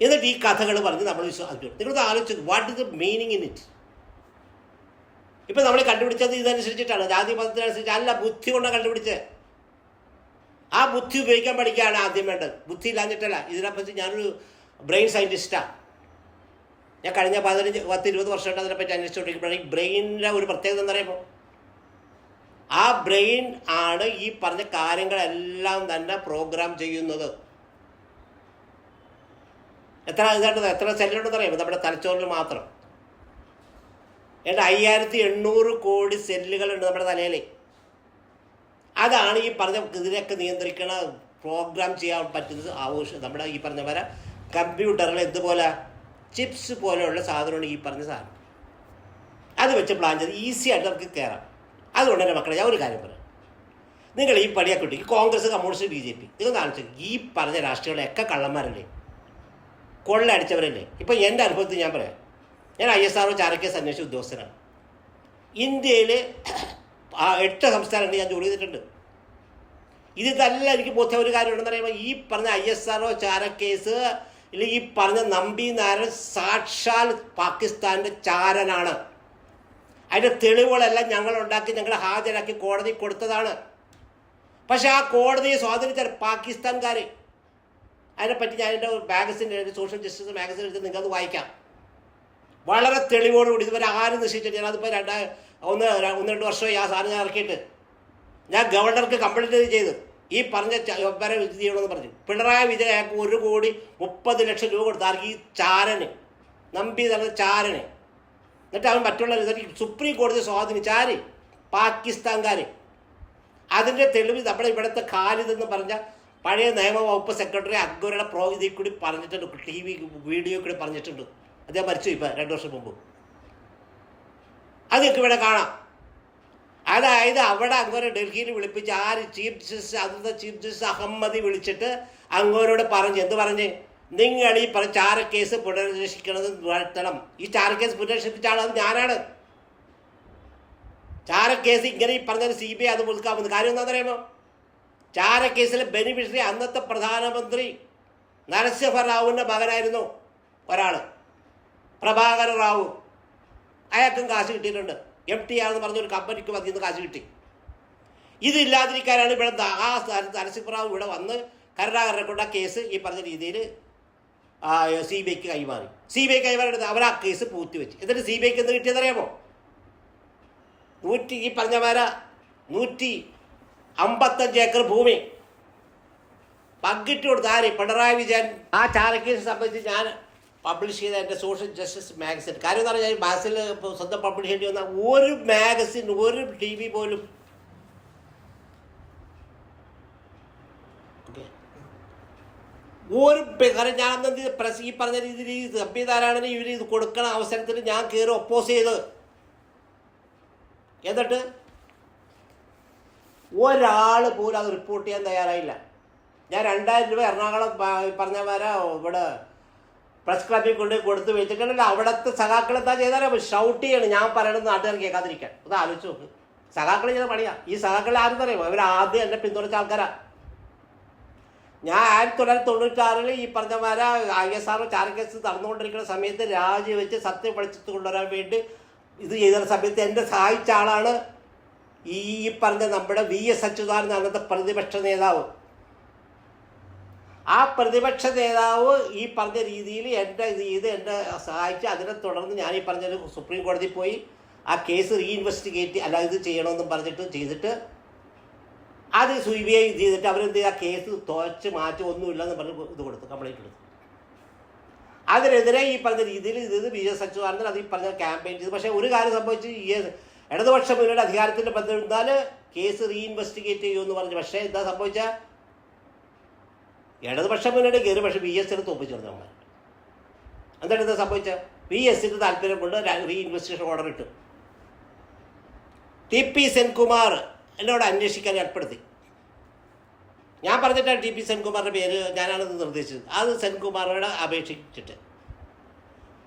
എന്നിട്ട് ഈ കഥകൾ പറഞ്ഞ് നമ്മൾ വിശ്വാസിക്കും. നിങ്ങളത് ആലോചിച്ചു what is the meaning in it ഇപ്പം നമ്മൾ കണ്ടുപിടിച്ചത് ഇതനുസരിച്ചിട്ടാണ്. ജാതി മതത്തിനനുസരിച്ച് അല്ല ബുദ്ധി കൊണ്ടാണ് കണ്ടുപിടിച്ചത് ആ ബുദ്ധി ഉപയോഗിക്കാൻ പഠിക്കുകയാണ് ആദ്യം വേണ്ടത്. ബുദ്ധി ഇല്ലാഞ്ഞിട്ടല്ല. ഇതിനെപ്പറ്റി ഞാനൊരു ബ്രെയിൻ സയന്റിസ്റ്റാണ് ഞാൻ കഴിഞ്ഞ പതിനഞ്ച് പത്ത് ഇരുപത് വർഷമായിട്ട് അതിനെപ്പറ്റി അന്വേഷിച്ചുകൊണ്ടിരിക്കുമ്പോഴാണ് ബ്രെയിനിന്റെ ഒരു പ്രത്യേകത എന്ന് പറയുമ്പോൾ ആ ബ്രെയിൻ ആണ് ഈ പറഞ്ഞ കാര്യങ്ങളെല്ലാം തന്നെ പ്രോഗ്രാം ചെയ്യുന്നത്. എത്ര ഇതായിട്ട് എത്ര സെല്ലുണ്ടെന്ന് അറിയാം നമ്മുടെ തലച്ചോറിൽ മാത്രം. ഏതാണ്ട് അയ്യായിരത്തി എണ്ണൂറ് കോടി സെല്ലുകളുണ്ട് നമ്മുടെ തലയിൽ. അതാണ് ഈ പറഞ്ഞ ഇതിനൊക്കെ നിയന്ത്രിക്കണ പ്രോഗ്രാം ചെയ്യാൻ പറ്റുന്നത് ആവശ്യം. നമ്മുടെ ഈ പറഞ്ഞ പോലെ കമ്പ്യൂട്ടറിൽ എന്തുപോലെ ചിപ്സ് പോലെയുള്ള സാധനമാണ് ഈ പറഞ്ഞ സാധനം. അത് വെച്ച് പ്ലാൻ ചെയ്ത് ഈസി ആയിട്ട് നമുക്ക് കയറാം അതുകൊണ്ട് തന്നെ മക്കളെ ഞാൻ ഒരു കാര്യം പറയാം. നിങ്ങൾ ഈ പണിയൊക്കെ കിട്ടും ഈ Congress communist B J P നിങ്ങൾ ഈ പറഞ്ഞ രാഷ്ട്രീയങ്ങളെയൊക്കെ കള്ളന്മാരല്ലേ? കൊള്ളയടിച്ചവരല്ലേ? ഇപ്പൊ എന്റെ അനുഭവത്തിൽ ഞാൻ പറയാം. ഞാൻ ഐ എസ് ആർ ചാരക്കേസ് അന്വേഷിച്ച ഉദ്യോഗസ്ഥനാണ്. ഇന്ത്യയിലെ ആ എട്ട് സംസ്ഥാനങ്ങളിൽ ഞാൻ ജോലി ചെയ്തിട്ടുണ്ട്. ഇത് ഇതല്ല എനിക്ക് ബോധ്യം ഒരു കാര്യം ഉണ്ടെന്ന് പറയുമ്പോൾ ഈ പറഞ്ഞ ഐ എസ് ആർ ഒ ചാരക്കേസ് അല്ലെങ്കിൽ ഈ പറഞ്ഞ നമ്പി നാരൻ സാക്ഷാൽ പാകിസ്ഥാന്റെ ചാരനാണ്. അതിന്റെ തെളിവുകളെല്ലാം ഞങ്ങൾ ഉണ്ടാക്കി ഞങ്ങൾ ഹാജരാക്കി കോടതി കൊടുത്തതാണ്. പക്ഷെ ആ കോടതിയെ സ്വാധീനിച്ച പാകിസ്ഥാൻകാർ അതിനെപ്പറ്റി ഞാൻ എന്റെ മാഗസിൻ എഴുതി സോഷ്യൽ ജസ്റ്റിസ് മാഗസിൻ എടുത്ത് നിങ്ങൾക്കത് വായിക്കാം. വളരെ തെളിവോടുകൂടി ഇതുവരെ ആരും നിശ്ചയിച്ചിട്ട് ഞാനതിപ്പോൾ രണ്ട് ഒന്ന് ഒന്ന് രണ്ട് വർഷമായി ആ സാധനം ഞാൻ ഇറക്കിയിട്ട്. ഞാൻ ഗവർണർക്ക് കംപ്ലൈന്റ് ചെയ്ത്. ഈ പറഞ്ഞ വരെ ഇത് ചെയ്യണമെന്ന് പറഞ്ഞു. പിണറായി വിജയൻ അയാൾക്ക് ഒരു കോടി മുപ്പത് ലക്ഷം രൂപ കൊടുത്ത് ആർക്ക് ഈ ചാരന് നമ്പി നടന്ന ചാരന്. എന്നിട്ട് അവൻ മറ്റുള്ള സുപ്രീം കോടതി സ്വാധീനിച്ച ആര്? പാകിസ്ഥാൻകാർ അതിന്റെ തെളിവ് നമ്മുടെ ഇവിടുത്തെ ഖാലിദ് എന്ന് പറഞ്ഞ പഴയ നിയമവകുപ്പ് സെക്രട്ടറി അക്ബറുടെ പ്രോ കൂടി പറഞ്ഞിട്ടുണ്ട്. ടി വി വീഡിയോ കൂടി പറഞ്ഞിട്ടുണ്ട്. അദ്ദേഹം മരിച്ചു ഇപ്പം രണ്ട് വർഷം മുമ്പ്. അതൊക്കെ ഇവിടെ കാണാം. അതായത് അവിടെ അങ്ങോരെ ഡൽഹിയിൽ വിളിപ്പിച്ച് ആര് ചീഫ് ജസ്റ്റിസ് അന്നത്തെ ചീഫ് ജസ്റ്റിസ് അഹമ്മദി വിളിച്ചിട്ട് അങ്ങോരോട് പറഞ്ഞു. എന്ത് പറഞ്ഞ്? നിങ്ങൾ ഈ പറഞ്ഞ ചാരക്കേസ് പുനരന്വേഷിക്കണത് നടത്തണം ഈ ചാരക്കേസ് പുനരന്വേഷിപ്പിച്ച അത് ഞാനാണ്. ചാരക്കേസ് ഇങ്ങനെ ഈ പറഞ്ഞ സി ബി ഐ അത് മുതുക്കാമെന്ന് കാര്യം എന്താണെന്ന് അറിയാമോ ചാരക്കേസിലെ ബെനിഫിഷ്യറി അന്നത്തെ പ്രധാനമന്ത്രി നരസിംഹറാവുവിന്റെ മകനായിരുന്നു ഒരാൾ പ്രഭാകര റാവു. അയാൾക്കും കാശ് കിട്ടിയിട്ടുണ്ട്. എം ടി ആണെന്ന് പറഞ്ഞൊരു കമ്പനിക്ക് മതിയിൽ നിന്ന് കാശ് കിട്ടി. ഇതില്ലാതിരിക്കാനാണ് ഇവിടെ ആ സ്ഥാനത്ത് നരസിംഹറാവു ഇവിടെ വന്ന് കരുണാകരനെ കൊണ്ട് ആ കേസ് ഈ പറഞ്ഞ രീതിയിൽ സി ബി ഐക്ക് കൈമാറി. സി ബി ഐ കൈമാറി അവർ ആ കേസ് പൂത്തിവെച്ച്. എന്നിട്ട് സി ബി ഐക്ക് എന്ത് കിട്ടിയതറിയാമോ നൂറ്റി ഈ പറഞ്ഞ മാര നൂറ്റി അമ്പത്തഞ്ച് ഏക്കർ ഭൂമി. പങ്കിട്ട് കൊടുത്ത ആര്? പിണറായി വിജയൻ. ആ ചാരക്കേസ് സംബന്ധിച്ച് ഞാൻ പബ്ലിഷ് ചെയ്ത എന്റെ സോഷ്യൽ ജസ്റ്റിസ് മാഗസിൻ കാര്യം എന്ന് പറഞ്ഞാൽ മാഗസിനിൽ സ്വന്തം പബ്ലിഷ് ചെയ്യേണ്ടി വന്ന ഒരു മാഗസിൻ ഒരു ടി വി പോലും ഒരു കാരണം ഞാൻ അന്ന് എന്ത് പ്രസ് ഈ പറഞ്ഞ രീതിയിൽ ഈ സംവിധാനാണ് ഇവർ ഇത് കൊടുക്കണ അവസരത്തിൽ ഞാൻ കയറി ഒപ്പോസ് ചെയ്ത് എന്നിട്ട് ഒരാൾ പോലും അത് റിപ്പോർട്ട് ചെയ്യാൻ തയ്യാറായില്ല. ഞാൻ രണ്ടായിരം രൂപ എറണാകുളം പറഞ്ഞ വരാ ഇവിടെ പ്രസ് ക്ലബിൽ കൊണ്ട് കൊടുത്ത് വെച്ചിട്ടുണ്ടെങ്കിൽ അവിടുത്തെ സഖാക്കൾ എന്താ ചെയ്താലും ഷൗട്ട് ചെയ്യണം. ഞാൻ പറയണത് നാട്ടുകാർ കേൾക്കാതിരിക്കാൻ. അത് ആലോചിച്ച് നോക്ക്. സഖാക്കൾ ചെയ്ത പണിയാ. ഈ സഖാക്കൾ ആരും അറിയുമോ ഇവർ ആദ്യം എന്നെ പിന്തുണച്ച ആൾക്കാരാ. ഞാൻ ആയിരത്തി തൊള്ളായിരത്തി തൊണ്ണൂറ്റാറിൽ ഈ പറഞ്ഞമാര ഐ എസ് ആർ ചാരക്കേസ് നടന്നുകൊണ്ടിരിക്കുന്ന സമയത്ത് രാജിവെച്ച് സത്യം പഠിച്ചിട്ട് കൊണ്ടുവരാൻ വേണ്ടി ഇത് ചെയ്ത സമയത്ത് എന്നെ സഹായിച്ച ആളാണ് ഈ പറഞ്ഞ നമ്മുടെ വി എസ് അച്യുതാനന്ദ അന്നത്തെ പ്രതിപക്ഷ നേതാവ്. ആ പ്രതിപക്ഷ നേതാവ് ഈ പറഞ്ഞ രീതിയിൽ എന്റെ ഇത് എന്നെ സഹായിച്ച് അതിനെ തുടർന്ന് ഞാൻ ഈ പറഞ്ഞ സുപ്രീം കോടതി പോയി ആ കേസ് റീഇൻവെസ്റ്റിഗേറ്റ് അല്ല ഇത് ചെയ്യണമെന്നും പറഞ്ഞിട്ട് ചെയ്തിട്ട് അത് സി ബി ഐ ചെയ്തിട്ട് അവരെന്ത് ചെയ്ത്? ആ കേസ് തുവച്ച് മാറ്റി ഒന്നുമില്ലെന്ന് പറഞ്ഞ് ഇത് കൊടുത്തു കംപ്ലൈന്റ് കൊടുത്തു. അതിനെതിരെ ഈ പറഞ്ഞ രീതിയിൽ ഇത് വി എസ് അച്യുതാനന്ദൻ അത് ഈ പറഞ്ഞ ക്യാമ്പയിൻ ചെയ്തു. പക്ഷേ ഒരു കാര്യം സംഭവിച്ച് ഈ ഇടതുപക്ഷ മുന്നണിയുടെ അധികാരത്തിൽ ബന്ധപ്പെട്ടാൽ കേസ് റീഇൻവെസ്റ്റിഗേറ്റ് ചെയ്യുമെന്ന് പറഞ്ഞു. പക്ഷേ എന്താ സംഭവിച്ച? ഇടതുപക്ഷ മുന്നണി കയറി പക്ഷേ വി എടുത്ത് തോപ്പിച്ചിരുന്നു നമ്മൾ എന്താണ് എന്താ സംഭവിച്ച? വി എസിന് താല്പര്യം കൊണ്ട് റീഇൻവെസ്റ്റിഗേഷൻ ഓർഡർ ഇട്ടു. ടി പി സെൻകുമാർ എന്നോട് അന്വേഷിക്കാൻ ഏർപ്പെടുത്തി. ഞാൻ പറഞ്ഞിട്ടാണ് ടി പി സെൻകുമാറിന്റെ പേര് ഞാനാണത് നിർദ്ദേശിച്ചത്. അത് സെൻകുമാറിനോട് അപേക്ഷിച്ചിട്ട്.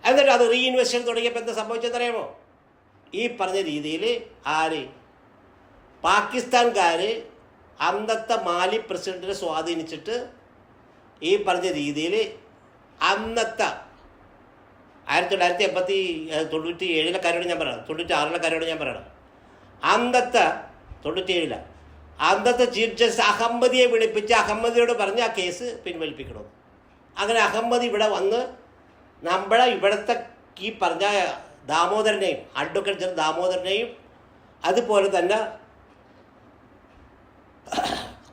എന്നിട്ട് അത് റീഇൻവെസ്റ്റേഷൻ തുടങ്ങിയപ്പോൾ എന്താ സംഭവിച്ചതെന്നറിയാമോ ഈ പറഞ്ഞ രീതിയിൽ ആര്? പാകിസ്ഥാൻകാർ അന്നത്തെ മാലി പ്രസിഡന്റിനെ സ്വാധീനിച്ചിട്ട് ഈ പറഞ്ഞ രീതിയിൽ അന്നത്തെ ആയിരത്തി തൊള്ളായിരത്തി എൺപത്തി തൊണ്ണൂറ്റി ഏഴിലെ കാര്യമാണ് ഞാൻ പറയണം തൊണ്ണൂറ്റി ആറിലെ കാര്യമാണ് ഞാൻ പറയണം അന്നത്തെ തൊണ്ണൂറ്റി ഏഴില അന്നത്തെ ചീഫ് ജസ്റ്റിസ് അഹമ്മദിയെ വിളിപ്പിച്ച് അഹമ്മദിയോട് പറഞ്ഞ് ആ കേസ് പിൻവലിപ്പിക്കണം. അങ്ങനെ അഹമ്മദ് ഇവിടെ വന്ന് നമ്മളെ ഇവിടുത്തെ ഈ പറഞ്ഞ ദാമോദരനെയും അഡ്വക്കേറ്റ് ജനറൽ ദാമോദരനെയും അതുപോലെ തന്നെ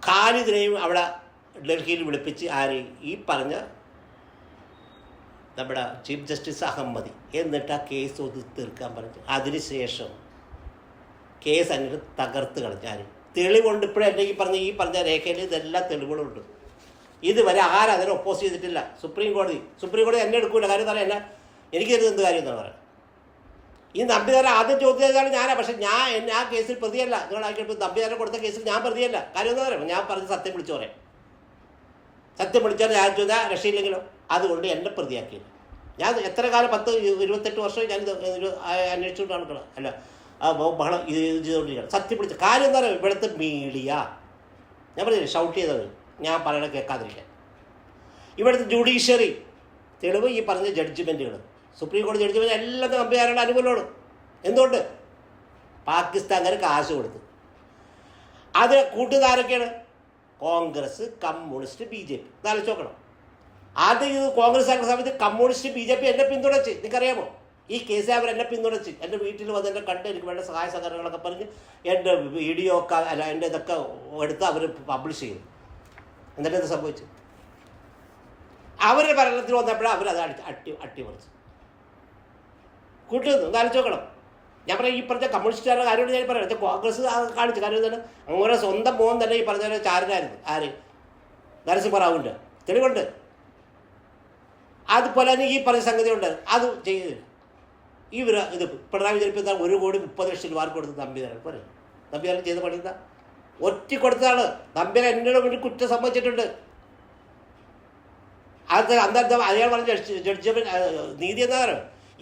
ഖാലിദിനെയും അവിടെ ഡൽഹിയിൽ വിളിപ്പിച്ച് ആര്? ഈ പറഞ്ഞ നമ്മുടെ ചീഫ് ജസ്റ്റിസ് അഹമ്മദി. എന്നിട്ട് ആ കേസ് ഒന്ന് തീർക്കാൻ പറഞ്ഞു. അതിനുശേഷം കേസ് അങ്ങനെ തകർത്ത് കളഞ്ഞാൽ തെളിവുണ്ട്. ഇപ്പോഴും എന്റെ ഈ പറഞ്ഞ ഈ പറഞ്ഞ രേഖയിൽ ഇതെല്ലാം തെളിവുകളുണ്ട്. ഇതുവരെ ആരും അതിനെ ഒപ്പോസ് ചെയ്തിട്ടില്ല. സുപ്രീം കോടതി. സുപ്രീം കോടതി എന്നെ എടുക്കൂല. കാര്യം തന്നെ എന്നെ എനിക്കത് എന്ത് കാര്യം എന്നാണ് പറയുന്നത്? ഈ നമ്പിതാരൻ ആദ്യം ചോദ്യം ഞാനാ പക്ഷെ ഞാൻ എന്നെ ആ കേസിൽ പ്രതിയല്ല. നിങ്ങൾ നമ്പിതാരെ കൊടുത്ത കേസിൽ ഞാൻ പ്രതിയല്ല. കാര്യം എന്താ പറയുക ഞാൻ പറഞ്ഞ് സത്യം വിളിച്ചു പറയാം. സത്യം വിളിച്ചാൽ ഞാൻ ചോദിച്ചാൽ രക്ഷയില്ലെങ്കിലോ? അതുകൊണ്ട് എന്നെ പ്രതിയാക്കിയില്ല. ഞാൻ എത്ര കാലം പത്ത് ഇരുപത്തെട്ട് വർഷം ഞാൻ ഇത് അന്വേഷിച്ചുകൊണ്ടാണ് അല്ല ബഹളം ഇത് ചെയ്തുകൊണ്ടിരിക്കണം സത്യം വിളിച്ച കാര്യം എന്താ പറയുക ഇവിടുത്തെ മീഡിയ. ഞാൻ പറഞ്ഞില്ലേ ഷൗട്ട് ചെയ്തത്. ഞാൻ പറയണ കേൾക്കാതിരിക്കാൻ. ഇവിടുത്തെ ജുഡീഷ്യറി തെളിവ് ഈ പറഞ്ഞ ജഡ്ജ്മെന്റുകൾ സുപ്രീം കോടതി പറഞ്ഞാൽ എല്ലാം അമ്പയാരുടെ അനുകൂലമാണ്. എന്തുകൊണ്ട്? പാകിസ്ഥാൻകാർ കാശ് കൊടുത്തു. അത് കൂട്ടുകാരൊക്കെയാണ് Congress communist B J P. നാലോചിച്ച് നോക്കണം. ആദ്യം ഇത് കോൺഗ്രസ് ആക്കുന്ന സമയത്ത് കമ്മ്യൂണിസ്റ്റ് ബി ജെ പി എന്നെ പിന്തുണച്ച്. നിനക്കറിയാമോ ഈ കേസ് അവർ എന്നെ പിന്തുണച്ച്. എന്റെ വീട്ടിൽ വന്ന് എന്നെ കണ്ട് എനിക്ക് വേണ്ട സഹായ സഹകരണങ്ങളൊക്കെ പറഞ്ഞ് എന്റെ വീഡിയോ ഒക്കെ അല്ല എന്റെ ഇതൊക്കെ എടുത്ത് അവർ പബ്ലിഷ് ചെയ്തു. എന്നിട്ട് എന്ത് സംഭവിച്ചു അവരുടെ ഭരണത്തിൽ വന്നപ്പോഴാണ് അവർ അത് അട്ടി അട്ടിമറിച്ചു. കൂട്ടുന്നു കാണിച്ചു നോക്കണം. ഞാൻ പറയാം ഈ പറഞ്ഞ കമ്മ്യൂണിസ്റ്റുകാരുടെ കാര്യമാണ് ഞാൻ പറയാം ഇത് കോൺഗ്രസ് കാണിച്ചു കാര്യം എന്താണ് അങ്ങനെ സ്വന്തം മോൻ തന്നെ ഈ പറഞ്ഞ ചാരനായിരുന്നു. ആര്? നരസിംഹറാവുണ്ട് തെളിവുണ്ട്. അതുപോലെ തന്നെ ഈ പറഞ്ഞ സംഗതി ഉണ്ട് അത് ചെയ്തില്ല. ഇവർ ഇത് പിണറായി വിജയൻ ഒരു കോടി മുപ്പത് ലക്ഷം രൂപ കൊടുത്ത് നമ്പിയാരാണ് പറയും നമ്പിയാരൻ ചെയ്ത പണിയുന്ന ഒറ്റ കൊടുത്തതാണ്. നമ്പ്യാർ എന്നോട് വേണ്ടി കുറ്റം സംഭവിച്ചിട്ടുണ്ട് അത് അന്നത്തെ അയാൾ പറഞ്ഞ ജഡ്ജി നീതി പറയുക?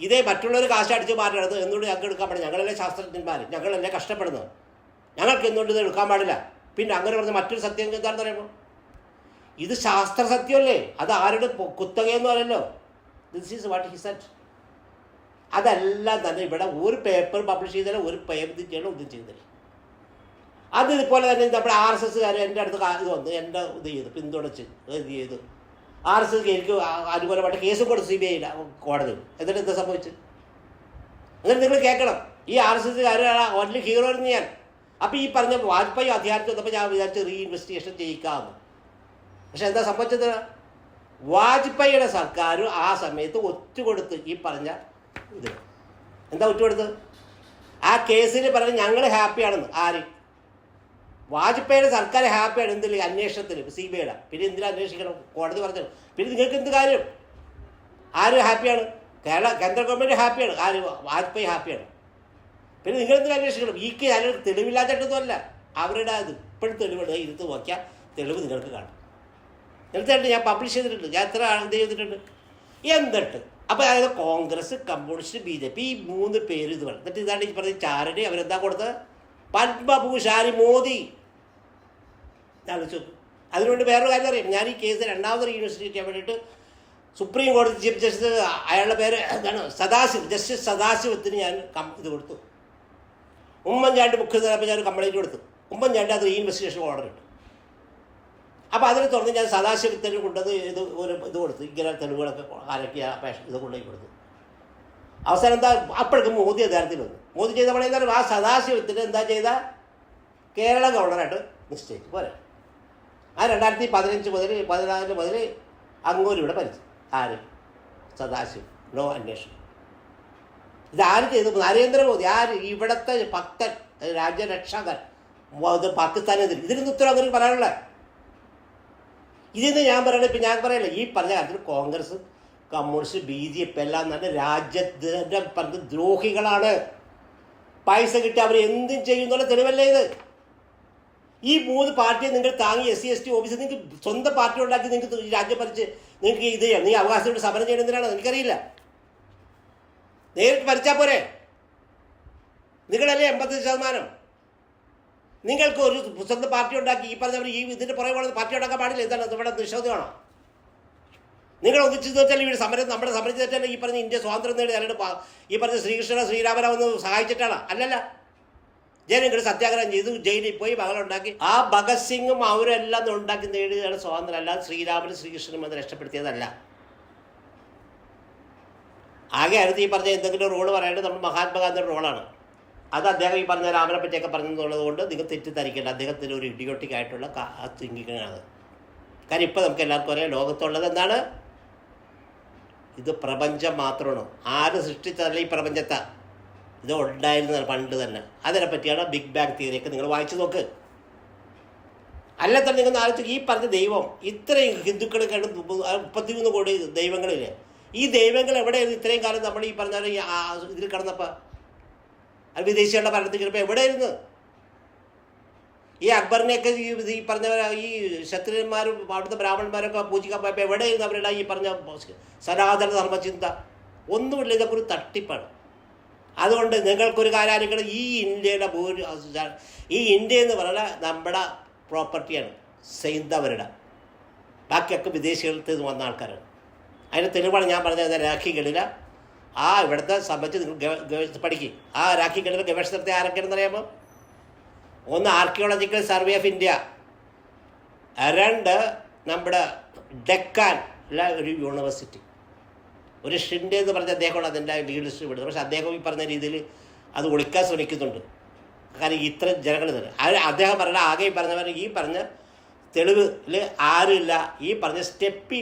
ഇതേ മറ്റുള്ളവർ കാശ് അടിച്ച് മാറ്റണത് എന്തുകൊണ്ട് ഞങ്ങൾക്ക് എടുക്കാൻ പാടില്ല. ഞങ്ങളല്ലേ ശാസ്ത്രജ്ഞന്മാർ ഞങ്ങളല്ലേ കഷ്ടപ്പെടുന്നത്. ഞങ്ങൾക്ക് എന്തുകൊണ്ട് ഇത് എടുക്കാൻ പാടില്ല? പിന്നെ അങ്ങനെ പറഞ്ഞ മറ്റൊരു സത്യം എന്താണെന്ന് പറയുമ്പോൾ ഇത് ശാസ്ത്ര സത്യമല്ലേ? അത് ആരുടെ കുത്തകയെന്ന് പറയല്ലോ this is what he said അതെല്ലാം തന്നെ ഇവിടെ ഒരു പേപ്പർ പബ്ലിഷ് ചെയ്തില്ല ഒരു പേപ്പർ ചെയ്യണം ഒന്നും ചെയ്തില്ല അത് ഇതുപോലെ തന്നെ നമ്മുടെ ആർ എസ് എസ്സുകാർ എന്റെ അടുത്ത് ഇത് വന്ന് എന്റെ ഇത് ചെയ്ത് പിന്തുണച്ച് ഇത് ചെയ്തു. ആർ എസ് എസ് എനിക്ക് അനുകൂലമായിട്ട് കേസ് കൊടുത്തു സി ബി ഐ കോടതി. എന്നിട്ട് എന്താ സംഭവിച്ചത്? എന്നിട്ട് നിങ്ങൾ കേൾക്കണം. ഈ ആർ എസ് എസ്സുകാരാണ് ഓൺലി ഹീറോ എന്ന് ഞാൻ. അപ്പോൾ ഈ പറഞ്ഞ വാജ്പേയി അധികാരത്തിൽ വന്നപ്പോൾ ഞാൻ വിചാരിച്ച് റീ ഇൻവെസ്റ്റിഗേഷൻ ചെയ്യിക്കാമെന്ന് പക്ഷെ എന്താ സംഭവിച്ചത്? വാജ്പേയിയുടെ സർക്കാരും ആ സമയത്ത് ഒറ്റുകൊടുത്ത് ഈ പറഞ്ഞ ഇത്. എന്താ ഒറ്റുകൊടുത്ത്? ആ കേസിൽ പറഞ്ഞ് ഞങ്ങൾ ഹാപ്പിയാണെന്ന് ആര്? വാജ്പേയിയുടെ സർക്കാർ ഹാപ്പിയാണ് എന്തില്ല അന്വേഷണത്തിൽ സി ബി ഐയുടെ പിന്നെ എന്തിനാ അന്വേഷിക്കണം? കോടതി പറഞ്ഞത്. പിന്നെ നിങ്ങൾക്ക് എന്ത് കാര്യം? ആര് ഹാപ്പിയാണ് കേരള കേന്ദ്ര ഗവൺമെന്റ് ഹാപ്പിയാണ് ആര്? വാജ്പേയി ഹാപ്പിയാണ് പിന്നെ നിങ്ങൾ എന്തിനാ അന്വേഷിക്കണം? ഈ കെ അതിന് തെളിവില്ലാത്തിട്ടൊന്നുമല്ല അവരുടെ അത് ഇപ്പോഴും തെളിവുണ്ട് ഇരുത്ത് നോക്കിയാൽ തെളിവ് നിങ്ങൾക്ക് കാണും. എന്നിട്ട് ഞാൻ പബ്ലിഷ് ചെയ്തിട്ടുണ്ട്. ഞാൻ എത്ര എന്ത് ചെയ്തിട്ടുണ്ട്? എന്നിട്ട് അപ്പോൾ അതായത് Congress communist B J P ഈ മൂന്ന് പേര് ഇത് വേണം എന്നിട്ട് ഇതാണ് ഈ പറഞ്ഞ ചാരടി അവരെന്താ കൊടുത്തത്? പത്മഭൂഷാരി മോദി. ആലോചിച്ചു അതിനുവേണ്ടി വേറൊരു കാര്യം അറിയാം. ഞാൻ ഈ കേസ് രണ്ടാമത് യൂണിവേഴ്സിറ്റി ചെയ്യാൻ വേണ്ടിയിട്ട് സുപ്രീം കോടതി ചീഫ് ജസ്റ്റിസ് അയാളുടെ പേര് എന്താണ്? സദാശിവ്. ജസ്റ്റിസ് സദാശിവത്തിന് ഞാൻ ഇത് കൊടുത്തു. ഉമ്മൻചാണ്ടി മുഖ്യ നേതാവ് ഞാൻ കംപ്ലൈന്റ് കൊടുത്തു. ഉമ്മൻചാണ്ടി അത് ഇൻവെസ്റ്റിഗേഷൻ ഓർഡർ ഇട്ടു. അപ്പോൾ അതിനെ തുടർന്ന് ഞാൻ സദാശിവത്തിന് കൊണ്ടത് ഇത് ഒരു ഇത് കൊടുത്തു. ഇങ്ങനെ തെളിവുകളൊക്കെ ആരൊക്കെ അപേക്ഷ ഇത് കൊണ്ടുപോയി കൊടുത്തു. അവസാനം എന്താ? അപ്പോഴേക്കും മോദി അധികാരത്തിൽ വന്നു. മോദി ചെയ്ത പണി എന്താ ആ സദാശിവത്തിന് എന്താ ചെയ്ത? കേരള ഗവർണറായിട്ട് നിശ്ചയിച്ചു പോരെ. ആ രണ്ടായിരത്തി പതിനഞ്ച് മുതൽ പതിനാല് മുതൽ അങ്ങോട്ട് ഇവിടെ ഭരിച്ചു. ആര്? സദാശിവ്. നോ അന്വേഷണം. ഇത് ആര് ചെയ്തു? നരേന്ദ്രമോദി. ആര്? ഇവിടുത്തെ ഭക്തൻ രാജ്യരക്ഷകൻ. പാകിസ്ഥാനെ ഇതിനൊന്നും ഉത്തരം അങ്ങനെ പറയാനുള്ള ഇതിന്ന് ഞാൻ പറയണേ ഇപ്പം ഞാൻ പറയല്ലേ? ഈ പറഞ്ഞ കാര്യത്തിൽ Congress communist B J P എല്ലാം തന്നെ രാജ്യത്തിന്റെ പറഞ്ഞ ദ്രോഹികളാണ്. പൈസ കിട്ടി അവർ എന്തും ചെയ്യുന്നുള്ള തെളിവല്ലേ ഇത്? ഈ മൂന്ന് പാർട്ടിയെ നിങ്ങൾ താങ്ങി എസ് സി എസ് ടി ഓഫീസിൽ നിങ്ങൾക്ക് സ്വന്തം പാർട്ടി ഉണ്ടാക്കി നിങ്ങൾക്ക് രാജ്യം ഭരിച്ച് നിങ്ങൾക്ക് ഇത് ചെയ്യാം. നീ അവകാശത്തോട് സമരം ചെയ്യണം എന്തിനാണ് എനിക്കറിയില്ല. നേരിട്ട് ഭരിച്ചാൽ പോരെ? നിങ്ങളല്ലേ എൺപത്തഞ്ച് ശതമാനം? നിങ്ങൾക്ക് ഒരു സ്വന്തം പാർട്ടി ഉണ്ടാക്കി ഈ പറഞ്ഞവർ ഈ ഇതിന്റെ പുറകെ പാർട്ടി ഉണ്ടാക്കാൻ പാടില്ല. എന്താണ് ഇവിടെ നിഷേധമാണോ? നിങ്ങൾ ഒന്നിച്ചു വെച്ചാൽ ഇവിടെ സമരം നമ്മുടെ സമരം ചെയ്തിട്ടല്ലേ ഈ പറഞ്ഞ ഇന്ത്യ സ്വാതന്ത്ര്യം നേടി ഈ പറഞ്ഞ ശ്രീകൃഷ്ണ ശ്രീരാമനെ ഒന്ന് സഹായിച്ചിട്ടാണ്. അല്ലല്ല. ജനങ്ങൾ സത്യാഗ്രഹം ചെയ്തു ജയിലിൽ പോയി ബഹളുണ്ടാക്കി ആ ഭഗത് സിംഗും അവരെല്ലാം ഉണ്ടാക്കി നേടിയതാണ് സ്വാതന്ത്ര്യം. അല്ലാതെ ശ്രീരാമനും ശ്രീകൃഷ്ണനും അത് രക്ഷപ്പെടുത്തിയതല്ല. ആകെ അടുത്ത് ഈ പറഞ്ഞ എന്തെങ്കിലും റോൾ പറയേണ്ടത് നമ്മുടെ മഹാത്മാഗാന്ധിയുടെ റോളാണ് അത് അദ്ദേഹം ഈ പറഞ്ഞ രാമനെ പറ്റിയൊക്കെ പറഞ്ഞെന്നുള്ളത് കൊണ്ട് നിങ്ങൾ തെറ്റിദ്ധരിക്കേണ്ട. അദ്ദേഹത്തിന് ഒരു ഇഡിയോട്ടിക് ആയിട്ടുള്ള തിങ്കിങ് ആണ് കാര്യം ഇപ്പം നമുക്ക് എല്ലാവർക്കും അറിയാം ലോകത്തുള്ളത് എന്താണ് ഇത് പ്രപഞ്ചം മാത്രമാണ്. ആര് സൃഷ്ടിച്ചതല്ല ഈ പ്രപഞ്ചത്തെ? ഇത് ഉണ്ടായിരുന്നതാണ് പണ്ട് തന്നെ. അതിനെ പറ്റിയാണ് ബിഗ് ബാങ് തിയറിയൊക്കെ നിങ്ങൾ വായിച്ചു നോക്ക്. അല്ല തന്നെ നിങ്ങൾ ആലോചിച്ച് ഈ പറഞ്ഞ ദൈവം ഇത്രയും ഹിന്ദുക്കൾ കണ്ട് മുപ്പത്തിമൂന്ന് കോടി ദൈവങ്ങളില്ലേ? ഈ ദൈവങ്ങൾ എവിടെയായിരുന്നു ഇത്രയും കാലം നമ്മൾ ഈ പറഞ്ഞ ഇതിൽ കിടന്നപ്പോൾ അത് വിദേശികളുടെ ഭരണത്തിൽ കിടപ്പോൾ എവിടെയായിരുന്നു? ഈ അക്ബറിനെയൊക്കെ ഈ ഈ പറഞ്ഞ ഈ ക്ഷത്രിയന്മാരും അവിടുത്തെ ബ്രാഹ്മണന്മാരൊക്കെ പൂജിക്കാൻ പോയപ്പോൾ എവിടെയായിരുന്നു അവരുടെ ഈ പറഞ്ഞ സനാതന ധർമ്മചിന്ത ഒന്നുമില്ല ഇതൊക്കെ ഒരു തട്ടിപ്പാണ്. അതുകൊണ്ട് നിങ്ങൾക്കൊരു കാര്യം ഈ ഇന്ത്യയുടെ ഭൂരി ഈ ഇന്ത്യ എന്ന് പറഞ്ഞാൽ നമ്മുടെ പ്രോപ്പർട്ടിയാണ് സൈന്ധവരുടെ. ബാക്കിയൊക്കെ വിദേശികളിൽ നിന്ന് വന്ന ആൾക്കാരാണ്. അതിന്റെ തെളിവാണ് ഞാൻ പറഞ്ഞത് രാഖി ഗളില ആ ഇവിടുത്തെ സംബന്ധിച്ച് നിങ്ങൾ പഠിക്കും. ആ രാഖികളിൽ ഗവേഷണത്തെ ആരൊക്കെയാണെന്ന് അറിയാമോ? ഒന്ന് ആർക്കിയോളജിക്കൽ സർവേ ഓഫ് ഇന്ത്യ രണ്ട് നമ്മുടെ ഡെക്കാൻ ഉള്ള ഒരു യൂണിവേഴ്സിറ്റി ഒരു എന്ന് പറഞ്ഞ അദ്ദേഹമാണ് അതിന്റെ ലീഡർഷിപ്പ് എടുത്തത് പക്ഷേ അദ്ദേഹം ഈ പറഞ്ഞ രീതിയിൽ അത് ഒളിക്കാൻ ശ്രമിക്കുന്നുണ്ട്. കാരണം ഇത്ര ജനങ്ങൾ തന്നെ. അദ്ദേഹം പറഞ്ഞ ആകെ ഈ പറഞ്ഞ പോലെ ഈ പറഞ്ഞ തെളിവിൽ ആരുമില്ല. ഈ പറഞ്ഞ സ്റ്റെപ്പി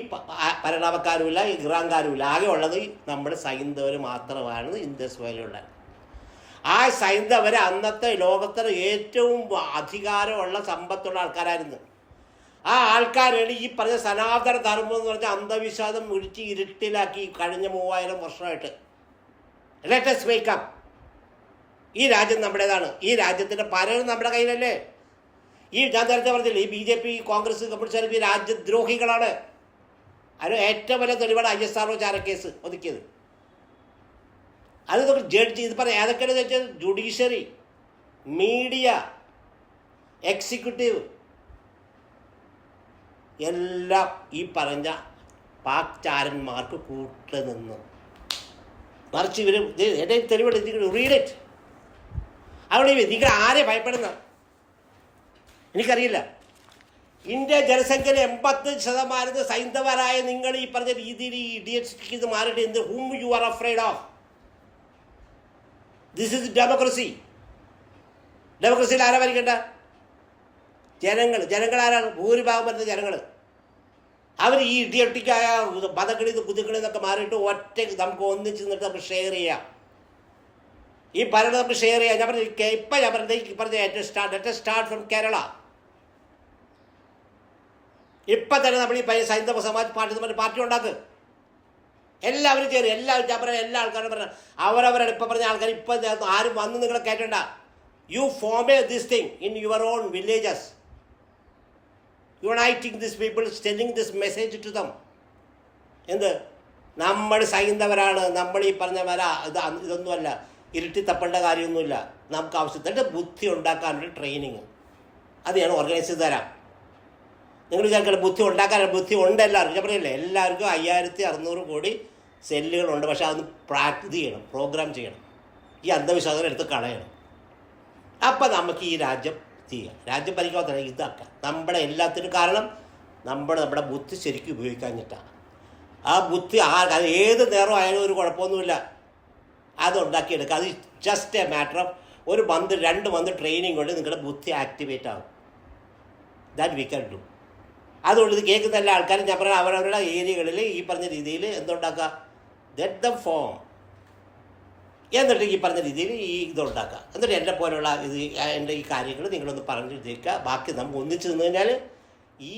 പരിണാമക്കാരുമില്ല ഇറാൻകാരുമില്ല. ആകെ ഉള്ളത് നമ്മുടെ സൈന്ധവർ മാത്രമാണ് ഇന്ത്യ വാലിയുള്ള ആ സൈന്ധവർ അന്നത്തെ ലോകത്തിലെ ഏറ്റവും അധികാരമുള്ള സമ്പത്തുള്ള ആൾക്കാരായിരുന്നു. ആ ആൾക്കാരാണ് ഈ പറഞ്ഞ സനാതന ധർമ്മം എന്ന് പറഞ്ഞ അന്ധവിശ്വാസം മുഴിച്ച് ഇരുട്ടിലാക്കി കഴിഞ്ഞ മൂവായിരം വർഷമായിട്ട്. ലേറ്റസ്റ്റ് വെയ്ക്കാം ഈ രാജ്യം നമ്മുടേതാണ്. ഈ രാജ്യത്തിന്റെ പലരും നമ്മുടെ കയ്യിലല്ലേ? ഈ ഞാൻ നേരത്തെ പറഞ്ഞില്ലേ ഈ B J P Congress communist ഈ രാജ്യദ്രോഹികളാണ്. അതിന് ഏറ്റവും വലിയ തെളിവാണ് ഐ എസ് ആർ ഒ ചാരക്കേസ് ഒതുക്കിയത്. അത് നമുക്ക് ജഡ്ജ് ഇത് പറയാം. ഏതൊക്കെയാണെന്ന് വെച്ചാൽ ജുഡീഷ്യറി മീഡിയ എക്സിക്യൂട്ടീവ് എല്ലാം ഈ പറഞ്ഞ പാക് ചാരന്മാർക്ക് കൂട്ട് നിന്ന്. മറിച്ച് ഇവർ എന്റെ തെളിവെടുത്തിട്ട് റീഡ് ഇറ്റ് അവിടെ നിങ്ങൾ ആരെ ഭയപ്പെടുന്ന? എനിക്കറിയില്ല. ഇന്ത്യ ജനസംഖ്യയിൽ എൺപത്തഞ്ച് ശതമാനത്ത് സൈന്ധവരായ നിങ്ങൾ ഈ പറഞ്ഞ രീതിയിൽ ഈ ഇഡിയറ്റ്സ് ഇത് മാറിയിട്ട് എന്ത്? Whom you are afraid of this is democracy ഡെമോക്രസിയിൽ ആരാ ഭരിക്കേണ്ട ജനങ്ങൾ ജനങ്ങളാരാണ്? ഭൂരിഭാഗം വരുന്ന ജനങ്ങൾ അവർ ഈ ഇടിയൊട്ടിക്കായ മതക്കിളി നിന്ന് എന്നൊക്കെ മാറിയിട്ട് ഒറ്റ നമുക്ക് ഒന്നിച്ച് നിന്നിട്ട് നമുക്ക് ഷെയർ ചെയ്യാം. ഈ ഭരണം നമുക്ക് ഷെയർ ചെയ്യാം. ഞാൻ പറഞ്ഞു ഇപ്പം ഞാൻ പറഞ്ഞത് പറഞ്ഞ ഏറ്റവും സ്റ്റാർട്ട് ഏറ്റവും സ്റ്റാർട്ട് ഫ്രം കേരള ഇപ്പം തന്നെ നമ്മൾ ഈ സൈന്ധവ സമാജ് പാർട്ടി എന്ന് പറഞ്ഞ പാർട്ടി ഉണ്ടാക്ക് എല്ലാവരും ചേരും. എല്ലാ ഞാൻ പറഞ്ഞ എല്ലാ ആൾക്കാരും പറഞ്ഞ അവരവരുടെ ഇപ്പം പറഞ്ഞ ആൾക്കാർ ഇപ്പം ആരും വന്ന് നിങ്ങളെ കയറ്റണ്ട you form this thing in your own villages uniting this people sending this message to them എന്ത്? നമ്മൾ സൈന്ധവരാണ് നമ്മൾ ഈ പറഞ്ഞ വര ഇത് ഇതൊന്നുമല്ല. ഇരുട്ടി തപ്പേണ്ട കാര്യമൊന്നുമില്ല. നമുക്ക് ആവശ്യത്തിന്റെ ബുദ്ധി ഉണ്ടാക്കാനൊരു ട്രെയിനിങ് അത് ഞാൻ ഓർഗനൈസ് ചെയ്ത് തരാം. നിങ്ങൾ വിചാരിക്കണം ബുദ്ധി ഉണ്ടാക്കാൻ ബുദ്ധി ഉണ്ട് എല്ലാവർക്കും. ഞാൻ പറയില്ലേ എല്ലാവർക്കും അയ്യായിരത്തി അറുന്നൂറ് കോടി സെല്ലുകളുണ്ട്. പക്ഷെ അതൊന്ന് പ്രാക്ടീസ് ചെയ്യണം പ്രോഗ്രാം ചെയ്യണം. ഈ അന്ധവിശ്വാസം എടുത്ത് കളയണം. അപ്പം നമുക്ക് ഈ രാജ്യം ചെയ്യാം രാജ്യം ഭരിക്കാൻ ഇതാക്കാം. നമ്മുടെ എല്ലാത്തിനും കാരണം നമ്മൾ നമ്മുടെ ബുദ്ധി ശരിക്കും ഉപയോഗിക്കാഞ്ഞിട്ടാണ് ആ ബുദ്ധി ആ അത് ഏത് നേരം ആയാലും ഒരു കുഴപ്പമൊന്നുമില്ല. അത് ഉണ്ടാക്കിയെടുക്കുക. അത് ജസ്റ്റ് എ മാറ്റർ ഓഫ് ഒരു മന്ത് രണ്ട് മന്ത് ട്രെയിനിങ് കൊണ്ട് നിങ്ങളുടെ ബുദ്ധി ആക്ടിവേറ്റ് ആകും ദാറ്റ് വി ക്യാൻ ഡു അതുകൊണ്ട് ഇത് കേൾക്കുന്ന എല്ലാ ആൾക്കാരും ഞാൻ പറഞ്ഞ അവരവരുടെ ഏരിയകളിൽ ഈ പറഞ്ഞ രീതിയിൽ എന്തുണ്ടാക്കുക? ദ ഫോം എന്നിട്ട് ഈ പറഞ്ഞ രീതിയിൽ ഈ ഇതുണ്ടാക്കുക എന്നിട്ട് എന്റെ പോലുള്ള ഇത് എന്റെ ഈ കാര്യങ്ങൾ നിങ്ങളൊന്ന് പറഞ്ഞു തേക്കുക ബാക്കി നമുക്ക് ഒന്നിച്ച് നിന്ന് കഴിഞ്ഞാൽ ഈ